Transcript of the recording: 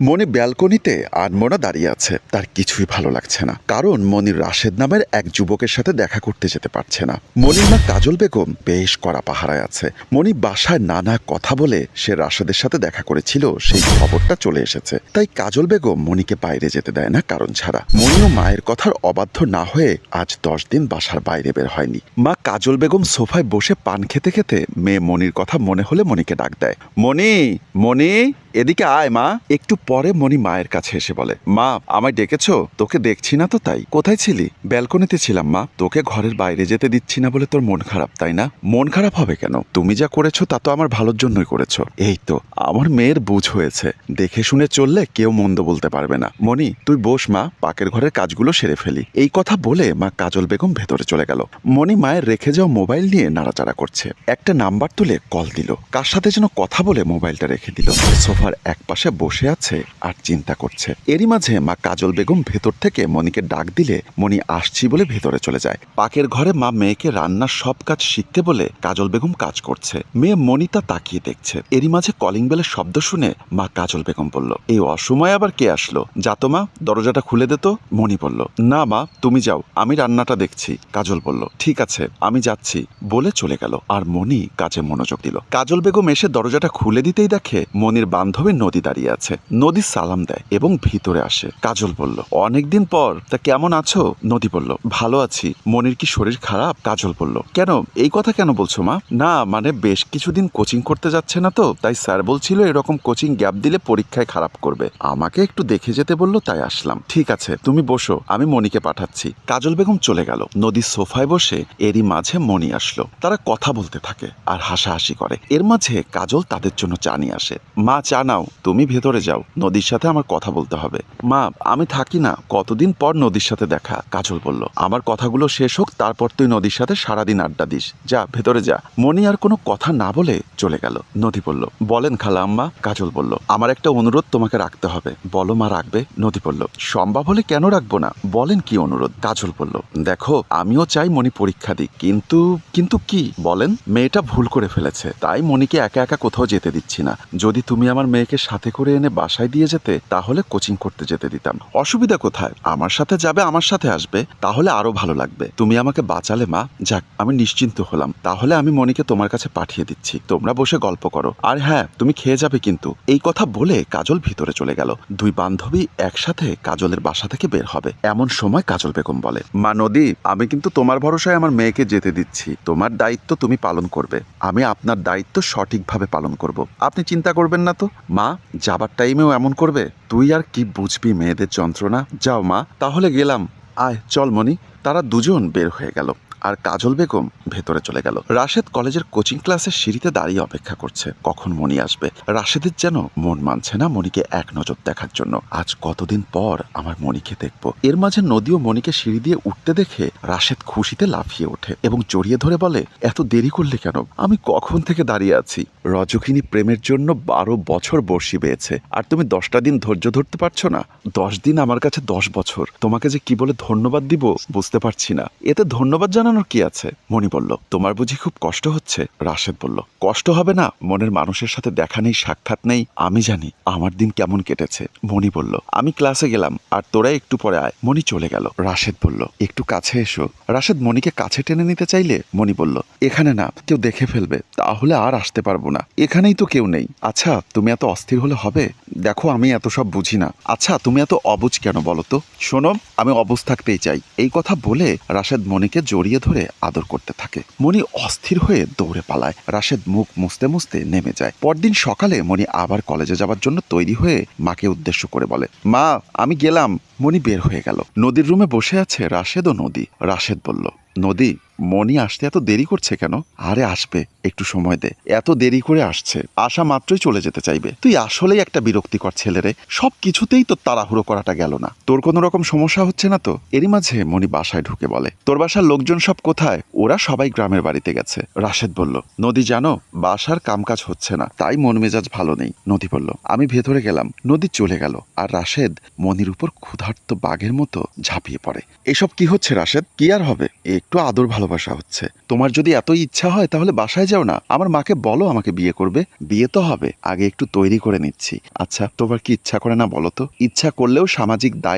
মনি ব্যালকনিতে আনমোনা দাঁড়িয়ে আছে। তার কিছুই ভালো লাগছে না। কারণ মনির রাশেদ নামের এক যুবকের সাথে দেখা করতে যেতে পারছে না। মনির মা কাজল বেগম বেশ কড়া পাহারায় আছে। মনি বাসায় নানা কথা বলে সে রাশেদের সাথে দেখা করেছিল, সেই খবরটা চলে এসেছে। তাই কাজল বেগম মনিকে বাইরে যেতে দেয় না কারণ ছাড়া। মনিও মায়ের কথার অবাধ্য না হয়ে আজ দশ দিন বাসার বাইরে বের হয়নি। মা কাজল বেগম সোফায় বসে পান খেতে খেতে মেয়ে মনির কথা মনে হলে মনিকে ডাক দেয়। মনি মনি! এদিকে আয়, মা। একটু পরে মনি মায়ের কাছে এসে বলে, মা, আমায় ডেকেছো? তোকে দেখছি না তো তাই। কোথায় ছিলি? ব্যালকনিতে ছিলাম, মা। তোকে ঘরের বাইরে যেতে দিচ্ছি না বলে তোর মন খারাপ, তাই না? মন খারাপ হবে কেন? তুমি যা করেছ তা তো আমার ভালোর জন্যই করেছ। এই তো, আমার মেয়ের বুঝ হয়েছে। দেখে শুনে চললে কেউ মন্দ বলতে পারবে না। মনি তুই বস, মা। পাকের ঘরের কাজগুলো সেরে ফেলি। এই কথা বলে মা কাজল বেগম ভেতরে চলে গেল। মনি মায়ের রেখে যাওয়া মোবাইল নিয়ে নাড়াচাড়া করছে। একটা নাম্বার তুলে কল দিল। কার সাথে যেন কথা বলে মোবাইলটা রেখে দিল। সোফার এক পাশে বসে আছে আর চিন্তা করছে। এরই মাঝে মা কাজল বেগম ভেতর থেকে মনিকে ডাক দিলে মনি আসছি বলে ভেতরে চলে যায়। পাকের ঘরে মা মেয়েকে রান্নার সব কাজ শিখতে বলে কাজল বেগম কাজ করছে। মেয়ে মনিতা তাকিয়ে দেখছে। এরই মাঝে কলিং বেলের শব্দ শুনে মা কাজল বেগম বলল, এই অসময়ে আবার কে আসলো? যাতো মা, দরজাটা খুলে দে তো। মনি বলল, না মা, তুমি যাও, আমি রান্নাটা দেখছি। কাজল বলল, ঠিক আছে, আমি যাচ্ছি। বলে চলে গেল। আর মনি কাজে মনোযোগ দিল। কাজল বেগম এসে দরজাটা খুলে দিতেই দেখে মনির বান্ধবী নদী দাঁড়িয়ে আছে। নদী সালাম দেয় এবং ভিতরে আসে। কাজল বলল, অনেকদিন পর, তা কেমন আছো? নদী বলল, ভালো আছি। মনির কি শরীর খারাপ? কাজল বলল, কেন? এই কথা কেন বলছো মা? না মানে বেশ কিছুদিন কোচিং করতে যাচ্ছে না তো, তাই স্যার বলছিল এরকম কোচিং গ্যাপ দিলে পরীক্ষায় খারাপ করবে। আমাকে একটু দেখে যেতে বলল, তাই আসলাম। ঠিক আছে, তুমি বসো, আমি মনিকে পাঠাচ্ছি। কাজল বেগম চলে গেল। নদীর সোফায় বসে এরই মাঝে মনি আসলো। তারা কথা বলতে থাকে আর হাসাহাসি করে। এর মাঝে কাজল তাদের জন্য চা নিয়ে আসে। মা, চা নাও তুমি ভেতরে যাও। নদীর সাথে আমার কথা বলতে হবে। মা, আমি থাকি না। কতদিন পর নদীর সাথে দেখা, কাজল বলল। আমার কথাগুলো শেষ হোক, তারপর তুই নদীর সাথে সারাদিন আড্ডা দিস। যা, ভেতরে যা। মনি আর কোনো কথা না বলে চলে গেল। নদী বলল, বলেন খালা আম্মা, কাজল বলল, আমার একটা অনুরোধ তোমাকে রাখতে হবে। বলো মা রাখবে? নদী বলল, সম্ভব হলে কেন রাখব না? বলেন কি অনুরোধ? কাজল বলল, দেখো, আমিও চাই মনি পরীক্ষা দিক, কিন্তু কিন্তু কি? বলেন, মেয়েটা ভুল করে ফেলেছে। তাই মনিকে একা একা কোথাও যেতে দিচ্ছি না। যদি তুমি আমার মেয়েকে সাথে করে এনে বাসায় দিয়ে যেতে, তাহলে কোচিং করতে যেতে দিতাম। অসুবিধা কোথায়? আমার সাথে যাবে, আমার সাথে আসবে, তাহলে আরও ভালো লাগবে। তুমি আমাকে বাঁচালে, মা। যাক, আমি নিশ্চিন্ত হলাম। তাহলে আমি মনিকে তোমার কাছে পাঠিয়ে দিচ্ছি। তোমরা বসে গল্প করো। আর হ্যাঁ তুমি খেয়ে যাবে কিন্তু। এই কথা বলে কাজল ভিতরে চলে গেল। দুই বান্ধবী একসাথে কাজলের বাসা থেকে বের হবে। এমন সময় কাজল বেগম বলে, মা নদী, আমি কিন্তু তোমার ভরসায় আমার মেয়েকে যেতে দিচ্ছি। তোমার দায়িত্ব তুমি পালন করবে। আমি আপনার দায়িত্ব সঠিকভাবে পালন করব। আপনি চিন্তা করবেন না তো? মা, যাবার টাইমেও এমন করবে? তুই আর কি বুঝবি মেয়েদের যন্ত্রণা? যাও মা, তাহলে গেলাম। আয়, চল মনি তারা দুজন বের হয়ে গেল। আর কাজল বেগম ভেতরে চলে গেল। রাশেদ কলেজের কোচিং ক্লাসের সিঁড়িতে দাঁড়িয়ে অপেক্ষা করছে। কখন মনি আসবে? রাশেদের যেন মন মানছে না মনিকে এক নজর দেখার জন্য। আজ কতদিন পর আমার মনিকে দেখব। এর মাঝে নদীও মনিকে সিঁড়ি দিয়ে উঠতে দেখে রাশেদ খুশিতে লাফিয়ে ওঠে এবং জড়িয়ে ধরে বলে, এত দেরি করলে কেন? আমি কখন থেকে দাঁড়িয়ে আছি? রজকিনী প্রেমের জন্য বারো বছর বর্ষি পেয়েছে আর তুমি দশটা দিন ধৈর্য ধরতে পারছ না? দশ দিন আমার কাছে দশ বছর। তোমাকে যে কি বলে ধন্যবাদ দিব বুঝতে পারছি না। এতে ধন্যবাদ জানানোর কি আছে? মনি বলল, তোমার বুঝি খুব কষ্ট হচ্ছে? রাশেদ বলল, কষ্ট হবে না, মনের মানুষের সাথে দেখা নেই, সাক্ষাৎ নেই, আমি জানি, আমার দিন কেমন কেটেছে। মনি বলল, আমি ক্লাসে গেলাম, আর তোরা একটু পরে আয়। মনি চলে গেল। রাশেদ বলল, একটু কাছে এসো। রাশেদ মনিকে কাছে টেনে নিতে চাইলে মনি বলল, এখানে না, কেউ দেখে ফেলবে, তাহলে আর আসতে পারব না। এখানেই তো কেউ নেই। আচ্ছা তুমি এত অস্থির হলে হবে? দেখো, আমি এত সব বুঝি না। আচ্ছা তুমি এত অবুঝ কেন বলো তো? শোনো, আমি অবুঝ থাকতেই চাই। এই কথা বলে রাশেদ মনিকে জড়িয়ে ধরে আদর করতে থাকে। মনি অস্থির হয়ে দৌড়ে পালায়। রাশেদ মুখ মুছতে মুছতে নেমে যায়। পরদিন সকালে মনি আবার কলেজে যাবার জন্য তৈরি হয়ে মাকে উদ্দেশ্য করে বলে, মা, আমি গেলাম। মনি বের হয়ে গেল। নদীর রুমে বসে আছে রাশেদ ও নদী। রাশেদ বলল নদী মনি আসতে এত দেরি করছে কেন? আরে আসবে, একটু সময় দে। এত দেরি করে আসছে আসা মাত্রই চলে যেতে চাইবে। তুই আসলেই একটা বিরক্তিকর ছেলে রে। সব কিছুতেই তো তাড়াহুড়ো করাটা গেল না। তোর কোনো রকম সমস্যা হচ্ছে না তো? এরই মাঝে মনি বাসায় ঢুকে বলে, তোর বাসার লোকজন সব কোথায়? ওরা সবাই গ্রামের বাড়িতে গেছে। রাশেদ বলল, নদী জানো, বাসার কামকাজ হচ্ছে না, তাই মন মেজাজ ভালো নেই। নদী বলল, আমি ভেতরে গেলাম, নদী চলে গেল, আর রাশেদ মনির উপর ক্ষুধার্ত বাঘের মতো ঝাঁপিয়ে পড়ে। এসব কি হচ্ছে রাশেদ? কি আর হবে? একটু আদর ভালোবাসা হচ্ছে। তোমার যদি এত ইচ্ছা হয়, তাহলে বাসায় যাও না। আমার মাকে বলো আমাকে বিয়ে করবে। বিয়ে তো হবে। আগে একটু তৈরি করে নিচ্ছি। আচ্ছা তোমার কি ইচ্ছা করে না বলো তো? ইচ্ছা করলেও সামাজিক দায়